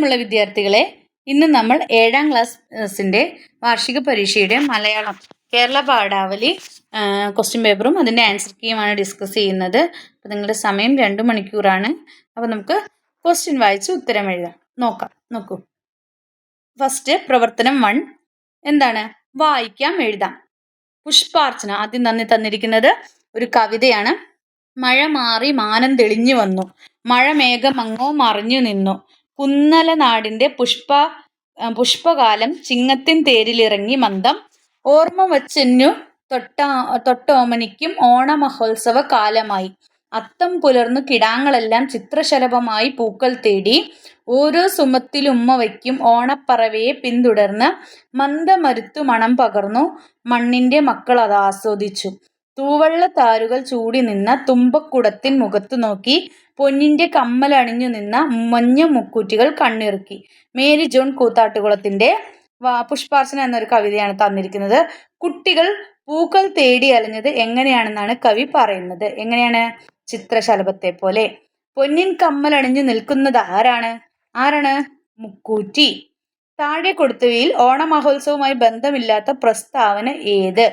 പ്രിയമുള്ള വിദ്യാർത്ഥികളെ ഇന്ന് നമ്മൾ ഏഴാം ക്ലാസ്സിന്റെ വാർഷിക പരീക്ഷയുടെ മലയാളം കേരള പാഠാവലി ക്വസ്റ്റ്യൻ പേപ്പറും അതിന്റെ ആൻസർ കീയുമാണ് ഡിസ്കസ് ചെയ്യുന്നത്. അപ്പോൾ നിങ്ങളുടെ സമയം രണ്ട് മണിക്കൂറാണ്. അപ്പോൾ നമുക്ക് ക്വസ്റ്റ്യൻ വായിച്ച് ഉത്തരം എഴുതാം. നോക്കാം. നോക്കൂ. ഫസ്റ്റ് പ്രവർത്തനം വൺ എന്താണ്? വായിക്കാം എഴുതാം. പുഷ്പാർച്ചന ആദ്യം നന്ദി തന്നിരിക്കുന്നത് ഒരു കവിതയാണ്. മഴ മാറി മാനം തെളിഞ്ഞു വന്നു. മഴ മേഘമങ്ങോ മറിഞ്ഞു നിന്നു. കുന്നല നാടിന്റെ പുഷ്പ പുഷ്പകാലം ചിങ്ങത്തിൻ തേരിലിറങ്ങി മന്ദം. ഓർമ്മ വച്ചെന്നു തൊട്ട തൊട്ടോമനിക്കും ഓണമഹോത്സവ കാലമായി. അത്തം പുലർന്നു കിടാങ്ങളെല്ലാം ചിത്രശലഭമായി പൂക്കൾ തേടി ഓരോ സുമത്തിലുമ്മ വയ്ക്കും ഓണപ്പറവയെ പിന്തുടർന്ന് മന്ദമരുത്തു മണം പകർന്നു മണ്ണിന്റെ മക്കൾ അത് ആസ്വദിച്ചു. തൂവള്ള താരുകൾ ചൂടി നിന്ന തുമ്പക്കുടത്തിൻ മുഖത്തു നോക്കി പൊന്നിന്റെ കമ്മലണിഞ്ഞു നിന്ന മഞ്ഞ മുക്കൂറ്റികൾ കണ്ണിറുക്കി. മേരി ജോൺ കൂത്താട്ടുകുളത്തിന്റെ പുഷ്പാർച്ചന എന്നൊരു കവിതയാണ് തന്നിരിക്കുന്നത്. കുട്ടികൾ പൂക്കൾ തേടി അലഞ്ഞത് എങ്ങനെയാണെന്നാണ് കവി പറയുന്നത്. എങ്ങനെയാണ് ചിത്രശലഭത്തെ പോലെ? പൊന്നിൻ കമ്മലണിഞ്ഞു നിൽക്കുന്നത് ആരാണ്? ആരാണ്? മുക്കൂറ്റി. താഴെ കൊടുത്തവയിൽ ഓണമഹോത്സവവുമായി ബന്ധമില്ലാത്ത പ്രസ്താവന ഏത്?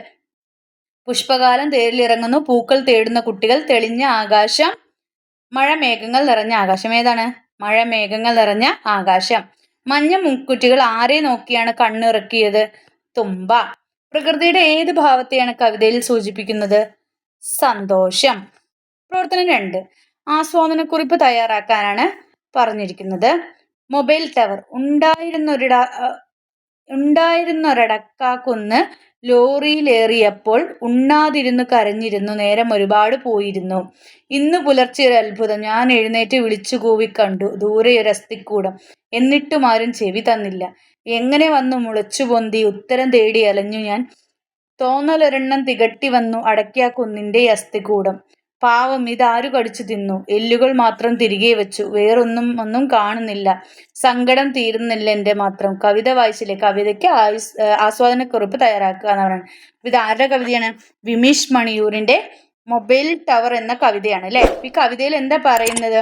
പുഷ്പകാലം തേരിലിറങ്ങുന്നു പൂക്കൾ തേടുന്ന കുട്ടികൾ തെളിഞ്ഞ ആകാശം മഴ മേഘങ്ങൾ നിറഞ്ഞ ആകാശം. ഏതാണ്? മഴ മേഘങ്ങൾ നിറഞ്ഞ ആകാശം. മഞ്ഞ മുക്കുറ്റികൾ ആരെ നോക്കിയാണ് കണ്ണിറക്കിയത്? തുമ്പ. പ്രകൃതിയുടെ ഏത് ഭാവത്തെയാണ് കവിതയിൽ സൂചിപ്പിക്കുന്നത്? സന്തോഷം. പ്രവർത്തനം രണ്ട്. ആസ്വാദനക്കുറിപ്പ് തയ്യാറാക്കാനാണ് പറഞ്ഞിരിക്കുന്നത്. Mobile tower. ഉണ്ടായിരുന്നൊരിട ഉണ്ടായിരുന്നൊരടക്കാക്കുന്ന് ലോറിയിലേറിയപ്പോൾ ഉണ്ണാതിരുന്നു കരഞ്ഞിരുന്നു. നേരം ഒരുപാട് പോയിരുന്നു. ഇന്ന് പുലർച്ചെ ഒരു അത്ഭുതം. ഞാൻ എഴുന്നേറ്റ് വിളിച്ചു കൂവി കണ്ടു. ദൂരെ ഒരു അസ്ഥിക്കൂടം. എന്നിട്ടും ആരും ചെവി തന്നില്ല. എങ്ങനെ വന്നു മുളച്ചു പൊന്തി. ഉത്തരം തേടി അലഞ്ഞു ഞാൻ. തോന്നലൊരെണ്ണം തികട്ടി വന്നു അടക്കിയ കുന്നിന്റെ അസ്ഥികൂടം പാവം ഇതാരു കടിച്ചു തിന്നു. എല്ലുകൾ മാത്രം തിരികെ വെച്ചു. വേറൊന്നും ഒന്നും കാണുന്നില്ല. സങ്കടം തീരുന്നില്ല എന്റെ മാത്രം. കവിത വായിച്ചില്ലേ? കവിതയ്ക്ക് ആയുസ് ആസ്വാദനക്കുറിപ്പ് തയ്യാറാക്കുക എന്ന് പറയുന്നത്. അപ്പൊ ഇത് ആരുടെ കവിതയാണ്? വിമീഷ് മണിയൂരിന്റെ മൊബൈൽ ടവർ എന്ന കവിതയാണ് അല്ലേ? ഈ കവിതയിൽ എന്താ പറയുന്നത്?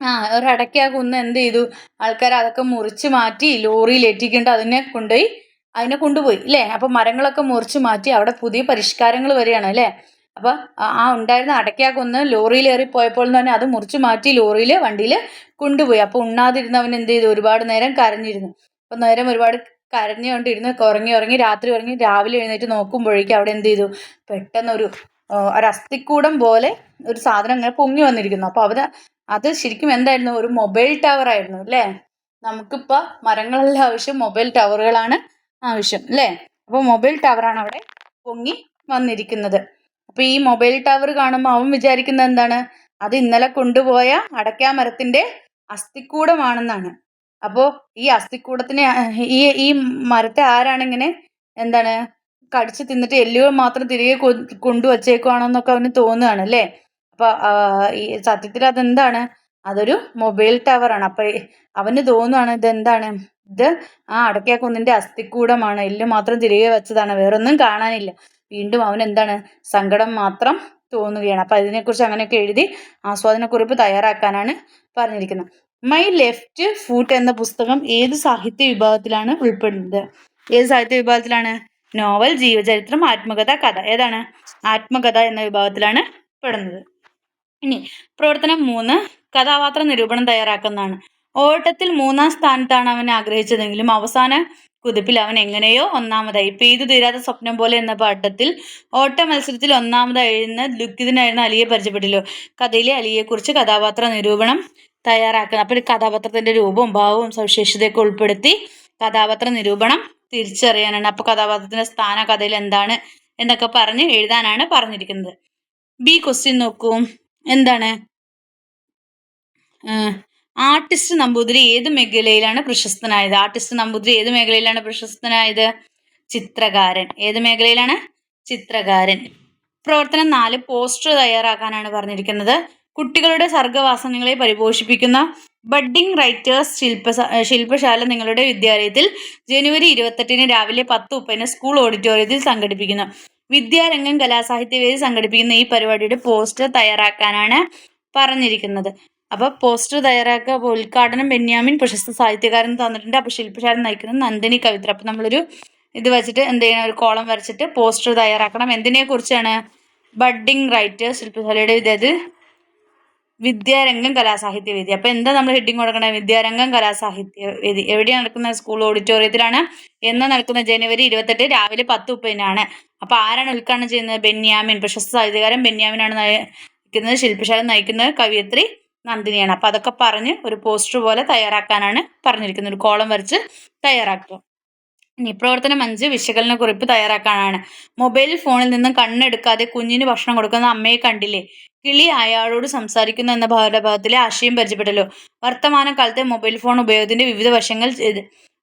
ആ ഒരു അടയ്ക്കാ കുന്ന് എന്ത് ചെയ്തു? ആൾക്കാർ അതൊക്കെ മുറിച്ച് മാറ്റി ലോറിയിൽ എത്തിക്കേണ്ട അതിനെ കൊണ്ടുപോയി അതിനെ കൊണ്ടുപോയി അല്ലേ? അപ്പൊ മരങ്ങളൊക്കെ മുറിച്ച് മാറ്റി അവിടെ പുതിയ പരിഷ്കാരങ്ങൾ വരികയാണ് അല്ലേ? അപ്പൊ ആ- ഉണ്ടായിരുന്ന അടയ്ക്കാക്കൊന്ന് ലോറിയിൽ ഏറി പോയപ്പോൾ തന്നെ അത് മുറിച്ചു മാറ്റി ലോറിയിൽ വണ്ടിയിൽ കൊണ്ടുപോയി. അപ്പൊ ഉണ്ണാതിരുന്നവൻ എന്ത് ചെയ്തു? ഒരുപാട് നേരം കരഞ്ഞിരുന്നു. അപ്പൊ നേരം ഒരുപാട് കരഞ്ഞുകൊണ്ടിരുന്ന് ഉറങ്ങി ഉറങ്ങി രാത്രി ഉറങ്ങി രാവിലെ എഴുന്നേറ്റ് നോക്കുമ്പോഴേക്കും അവിടെ എന്ത് ചെയ്തു? പെട്ടെന്നൊരു ഒരു അസ്ഥിക്കൂടം പോലെ ഒരു സാധനം ഇങ്ങനെ പൊങ്ങി വന്നിരിക്കുന്നു. അപ്പൊ അവർ അത് ശരിക്കും എന്തായിരുന്നു? ഒരു മൊബൈൽ ടവർ ആയിരുന്നു അല്ലേ? നമുക്കിപ്പോ മരങ്ങളല്ല ആവശ്യം മൊബൈൽ ടവറുകളാണ് ആവശ്യം അല്ലേ? അപ്പോൾ മൊബൈൽ ടവറാണ് അവിടെ പൊങ്ങി വന്നിരിക്കുന്നത്. അപ്പൊ ഈ മൊബൈൽ ടവർ കാണുമ്പോൾ അവൻ വിചാരിക്കുന്നത് എന്താണ്? അത് ഇന്നലെ കൊണ്ടുപോയ അടയ്ക്കാ മരത്തിന്റെ അസ്ഥിക്കൂടമാണെന്നാണ്. അപ്പോൾ ഈ അസ്ഥിക്കൂടത്തിനെ ഈ ഈ മരത്തെ ആരാണിങ്ങനെ എന്താണ് കടിച്ചു തിന്നിട്ട് എല്ലുകൾ മാത്രം തിരികെ കൊണ്ടുവച്ചേക്കുവാണെന്നൊക്കെ അവന് തോന്നുകയാണ് അല്ലേ? അപ്പൊ ഈ സത്യത്തിൽ അതെന്താണ്? അതൊരു മൊബൈൽ ടവറാണ്. അപ്പൊ ഈ- അവന് തോന്നുവാണ് ഇതെന്താണ്? ഇത് ആ അടയ്ക്ക കുന്നിന്റെ അസ്ഥിക്കൂടമാണ്. എല്ല് മാത്രം തിരികെ വെച്ചതാണ്. വേറൊന്നും കാണാനില്ല. വീണ്ടും അവൻ എന്താണ്? സങ്കടം മാത്രം തോന്നുകയാണ്. അപ്പൊ അതിനെക്കുറിച്ച് അങ്ങനെയൊക്കെ എഴുതി ആസ്വാദനക്കുറിപ്പ് തയ്യാറാക്കാനാണ് പറഞ്ഞിരിക്കുന്നത്. മൈ ലെഫ്റ്റ് ഫൂട്ട് എന്ന പുസ്തകം ഏത് സാഹിത്യ വിഭാഗത്തിലാണ് ഉൾപ്പെടുന്നത്? ഏത് സാഹിത്യ വിഭാഗത്തിലാണ്? നോവൽ ജീവചരിത്രം ആത്മകഥ കഥ. ഏതാണ്? ആത്മകഥ എന്ന വിഭാഗത്തിലാണ് പെടുന്നത്. ഇനി പ്രവർത്തനം മൂന്ന് കഥാപാത്ര നിരൂപണം തയ്യാറാക്കുന്നതാണ്. ഓട്ടത്തിൽ മൂന്നാം സ്ഥാനത്താണ് അവൻ ആഗ്രഹിച്ചതെങ്കിലും അവസാന കുതിപ്പിൽ അവൻ എങ്ങനെയോ ഒന്നാമതായി. പെയ്തു തീരാത്ത സ്വപ്നം പോലെ എന്ന പാട്ടത്തിൽ ഓട്ട മത്സരത്തിൽ ഒന്നാമതായിരുന്ന ദുഃഖിതനായിരുന്ന അലിയെ പരിചയപ്പെട്ടല്ലോ. കഥയിലെ അലിയെക്കുറിച്ച് കഥാപാത്ര നിരൂപണം തയ്യാറാക്കണം. അപ്പോൾ കഥാപാത്രത്തിന്റെ രൂപവും ഭാവവും സവിശേഷതയൊക്കെ ഉൾപ്പെടുത്തി കഥാപാത്ര നിരൂപണം തിരിച്ചറിയാനാണ്. അപ്പോൾ കഥാപാത്രത്തിന്റെ സ്ഥാന കഥയിൽ എന്താണ് എന്നൊക്കെ പറഞ്ഞ് എഴുതാനാണ് പറഞ്ഞിരിക്കുന്നത്. ബി ക്വസ്റ്റ്യൻ നോക്കൂ. എന്താണ്? ആർട്ടിസ്റ്റ് നമ്പൂതിരി ഏത് മേഖലയിലാണ് പ്രശസ്തനായത്? ആർട്ടിസ്റ്റ് നമ്പൂതിരി ഏത് മേഖലയിലാണ് പ്രശസ്തനായത്? ചിത്രകാരൻ. ഏത് മേഖലയിലാണ്? ചിത്രകാരൻ. പ്രവർത്തനം നാല് പോസ്റ്റർ തയ്യാറാക്കാനാണ് പറഞ്ഞിരിക്കുന്നത്. കുട്ടികളുടെ സർഗവാസനകളെ പരിപോഷിപ്പിക്കുന്ന ബഡ്ഡിംഗ് റൈറ്റേഴ്സ് ശില്പ ശില്പശാല നിങ്ങളുടെ വിദ്യാലയത്തിൽ ജനുവരി ഇരുപത്തെട്ടിന് രാവിലെ പത്ത് മുപ്പതിന് സ്കൂൾ ഓഡിറ്റോറിയത്തിൽ സംഘടിപ്പിക്കുന്നു. വിദ്യാരംഗം കലാസാഹിത്യവേദി സംഘടിപ്പിക്കുന്ന ഈ പരിപാടിയുടെ പോസ്റ്റർ തയ്യാറാക്കാനാണ് പറഞ്ഞിരിക്കുന്നത്. അപ്പോൾ പോസ്റ്റർ തയ്യാറാക്കുക അപ്പോൾ ഉദ്ഘാടനം ബെന്യാമിൻ പ്രശസ്ത സാഹിത്യകാരൻ തന്നിട്ടുണ്ട്. അപ്പോൾ ശില്പശാലം നയിക്കുന്നത് നന്ദിനി കവിത്ര. അപ്പോൾ നമ്മളൊരു ഇത് വെച്ചിട്ട് എന്ത് ചെയ്യണം? ഒരു കോളം വരച്ചിട്ട് പോസ്റ്റർ തയ്യാറാക്കണം. എന്തിനെ കുറിച്ചാണ്? ബഡ്ഡിംഗ് റൈറ്റർ ശില്പശാലയുടെ ഇത് വിദ്യാരംഗം കലാസാഹിത്യ വേദി. അപ്പോൾ എന്താ നമ്മൾ ഹെഡിങ് കൊടുക്കണത് വിദ്യാരംഗം കലാസാഹിത്യ വേദി. എവിടെയാണ് നടക്കുന്നത് സ്കൂൾ ഓഡിറ്റോറിയത്തിലാണ്. എന്ന് നടക്കുന്ന ജനുവരി ഇരുപത്തെട്ട് രാവിലെ പത്ത് മുപ്പതിനാണ്. അപ്പോൾ ആരാണ് ഉദ്ഘാടനം ചെയ്യുന്നത്? ബെന്യാമിൻ. പ്രശസ്ത സാഹിത്യകാരൻ ബെന്യാമിനാണ് നയിക്കുന്നത് ശില്പശാല നയിക്കുന്നത് കവിയത്രി നന്ദിനിയാണ്. അപ്പോൾ അതൊക്കെ പറഞ്ഞ് ഒരു പോസ്റ്റർ പോലെ തയ്യാറാക്കാനാണ് പറഞ്ഞിരിക്കുന്നത്. ഒരു കോളം വരച്ച് തയ്യാറാക്കുക. ഇനി പ്രവർത്തനം അഞ്ച് വിശകലന കുറിപ്പ് തയ്യാറാക്കാനാണ്. മൊബൈൽ ഫോണിൽ നിന്നും കണ്ണെടുക്കാതെ കുഞ്ഞിന് ഭക്ഷണം കൊടുക്കുന്ന അമ്മയെ കണ്ടില്ലേ? കിളി അയാളോട് സംസാരിക്കുന്നു എന്ന പാഠഭാഗത്തിലെ ആശയം പരിചയപ്പെട്ടല്ലോ. വർത്തമാന കാലത്തെ മൊബൈൽ ഫോൺ ഉപയോഗത്തിന്റെ വിവിധ വശങ്ങൾ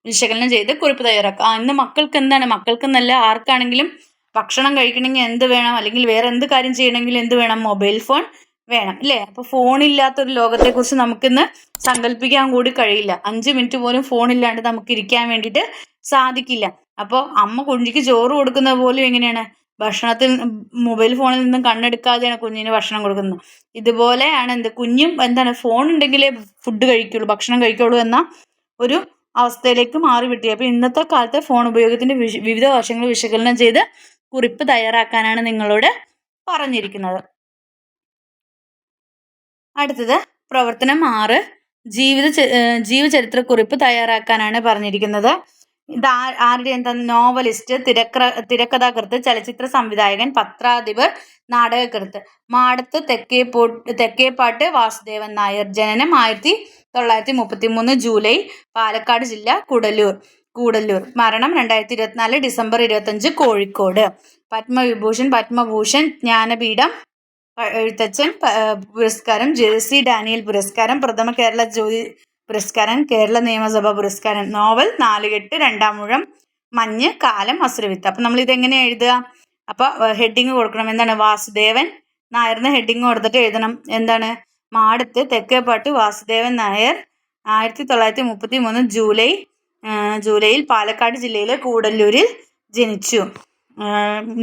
വിശകലനം ചെയ്ത് കുറിപ്പ് തയ്യാറാക്കുക. ഇന്ന് മക്കൾക്ക് എന്താണ്? മക്കൾക്ക് നല്ല ആർക്കാണെങ്കിലും ഭക്ഷണം കഴിക്കണമെങ്കിൽ എന്ത് വേണം? അല്ലെങ്കിൽ വേറെ എന്ത് കാര്യം ചെയ്യണമെങ്കിൽ എന്ത് വേണം? മൊബൈൽ ഫോൺ വേണം അല്ലേ അപ്പോൾ ഫോണില്ലാത്തൊരു ലോകത്തെക്കുറിച്ച് നമുക്കിന്ന് സങ്കല്പിക്കാൻ കൂടി കഴിയില്ല. അഞ്ച് മിനിറ്റ് പോലും ഫോൺ ഫോണില്ലാണ്ട് നമുക്ക് ഇരിക്കാൻ വേണ്ടിയിട്ട് സാധിക്കില്ല. അപ്പോൾ അമ്മ കുഞ്ഞിക്ക് ചോറ് കൊടുക്കുന്നത് പോലും എങ്ങനെയാണ്? ഭക്ഷണത്തിൽ മൊബൈൽ ഫോണിൽ നിന്നും കണ്ണെടുക്കാതെയാണ് കുഞ്ഞിന് ഭക്ഷണം കൊടുക്കുന്നത്. ഇതുപോലെയാണ് എന്ത് കുഞ്ഞും എന്താണ് ഫോൺ ഉണ്ടെങ്കിലേ ഫുഡ് കഴിക്കുള്ളൂ ഭക്ഷണം കഴിക്കുള്ളൂ എന്ന ഒരു അവസ്ഥയിലേക്ക് മാറി വിട്ടി. അപ്പോൾ ഇന്നത്തെ കാലത്തെ ഫോൺ ഉപയോഗത്തിന്റെ വിവിധ വശങ്ങൾ വിശകലനം ചെയ്ത് കുറിപ്പ് തയ്യാറാക്കാനാണ് നിങ്ങളോട് പറഞ്ഞിരിക്കുന്നത്. അടുത്തത് പ്രവർത്തനം ആറ് ജീവിത ജീവചരിത്രക്കുറിപ്പ് തയ്യാറാക്കാനാണ് പറഞ്ഞിരിക്കുന്നത്. ഇത് ആരുടെ എന്താ? നോവലിസ്റ്റ് തിരക്ര തിരക്കഥാകൃത്ത് ചലച്ചിത്ര സംവിധായകൻ പത്രാധിപർ നാടകകൃത്ത്. മാടത്ത് തെക്കേപ്പോ തെക്കേപ്പാട്ട് വാസുദേവൻ നായർ. ജനനം ആയിരത്തി തൊള്ളായിരത്തി മുപ്പത്തി മൂന്ന് ജൂലൈ പാലക്കാട് ജില്ല കുടലൂർ കൂടല്ലൂർ. മരണം രണ്ടായിരത്തി ഇരുപത്തിനാല് ഡിസംബർ ഇരുപത്തഞ്ച് കോഴിക്കോട്. പത്മവിഭൂഷൺ പത്മഭൂഷൺ ജ്ഞാനപീഠം എഴുത്തച്ഛൻ പുരസ്കാരം ജെ ഡാനിയൽ പുരസ്കാരം പ്രഥമ കേരള ജ്യോതി പുരസ്കാരം കേരള നിയമസഭാ പുരസ്കാരം. നോവൽ നാലുകെട്ട് രണ്ടാം മുഴം മഞ്ഞ് കാലം അസുരവിത്ത്. അപ്പം നമ്മൾ ഇതെങ്ങനെ എഴുതുക? അപ്പോൾ ഹെഡിങ് കൊടുക്കണം. എന്താണ്? വാസുദേവൻ നായർന്ന് ഹെഡിങ് കൊടുത്തിട്ട് എഴുതണം. എന്താണ്? മാടത്ത് തെക്കേപ്പാട്ട് വാസുദേവൻ നായർ ആയിരത്തി തൊള്ളായിരത്തി മുപ്പത്തി മൂന്ന് ജൂലൈ ജൂലൈയിൽ പാലക്കാട് ജില്ലയിലെ കൂടല്ലൂരിൽ ജനിച്ചു.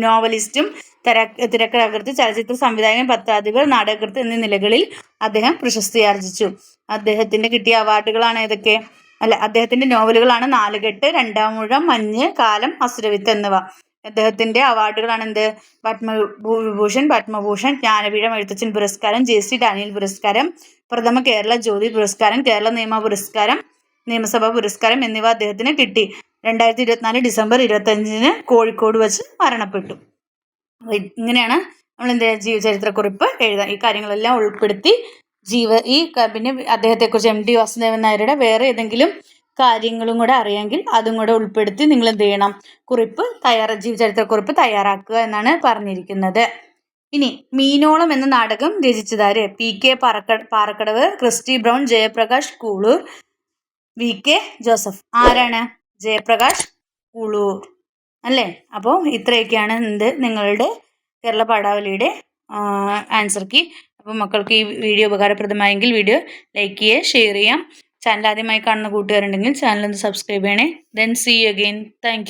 നോവലിസ്റ്റും തിര തിരക്കഥാകൃത്ത് ചലച്ചിത്ര സംവിധായകൻ പത്രാധിപർ നാടകകൃത്ത് എന്നീ നിലകളിൽ അദ്ദേഹം പ്രശസ്തി ആർജിച്ചു അദ്ദേഹത്തിന്റെ കിട്ടിയ അവാർഡുകളാണ് ഏതൊക്കെ? അല്ല അദ്ദേഹത്തിന്റെ നോവലുകളാണ് നാലുകെട്ട് രണ്ടാമൂഴം മഞ്ഞ് കാലം അസുരവിത്ത് എന്നിവ. അദ്ദേഹത്തിന്റെ അവാർഡുകളാണ് എന്ത്? പത്മവിഭൂഷൺ പത്മഭൂഷൺ ജ്ഞാനപീഠം എഴുത്തച്ഛൻ പുരസ്കാരം ജെ സി ഡാനിയൽ പുരസ്കാരം പ്രഥമ കേരള ജ്യോതി പുരസ്കാരം കേരള നിയമ പുരസ്കാരം നിയമസഭാ പുരസ്കാരം എന്നിവ അദ്ദേഹത്തിന് കിട്ടി. രണ്ടായിരത്തി ഇരുപത്തിനാല് ഡിസംബർ ഇരുപത്തഞ്ചിന് കോഴിക്കോട് വെച്ച് മരണപ്പെട്ടു. ഇങ്ങനെയാണ് നമ്മൾ എന്ത് ജീവചരിത്രക്കുറിപ്പ് എഴുതാം ഈ കാര്യങ്ങളെല്ലാം ഉൾപ്പെടുത്തി ജീവ ഈ പിന്നെ അദ്ദേഹത്തെക്കുറിച്ച് എം. ഡി വാസുദേവൻ നായരുടെ വേറെ ഏതെങ്കിലും കാര്യങ്ങളും കൂടെ അറിയാമെങ്കിൽ അതും കൂടെ ഉൾപ്പെടുത്തി നിങ്ങൾ എന്ത് ചെയ്യണം? കുറിപ്പ് തയ്യാറ ജീവചരിത്രക്കുറിപ്പ് തയ്യാറാക്കുക എന്നാണ് പറഞ്ഞിരിക്കുന്നത്. ഇനി മീനോളം എന്ന നാടകം രചിച്ചതാര്? P. K. Parakka Parakkadavu Christy Brown Jayaprakash Koolur V K Joseph. ആരാണ്? ജയപ്രകാശ് കൂളൂർ. അല്ലേ? അപ്പോൾ ഇത്രയൊക്കെയാണ് എന്ത് നിങ്ങളുടെ കേരള പാഠാവലിയുടെ ആൻസർ കീ അപ്പോൾ മക്കൾക്ക് ഈ വീഡിയോ ഉപകാരപ്രദമായെങ്കിൽ വീഡിയോ ലൈക്ക് ചെയ്യുക ഷെയർ ചെയ്യാം. ചാനൽ ആദ്യമായി കാണുന്ന കൂട്ടുകാരുണ്ടെങ്കിൽ ചാനൽ ഒന്ന് സബ്സ്ക്രൈബ് ചെയ്യണേ. Then see again thank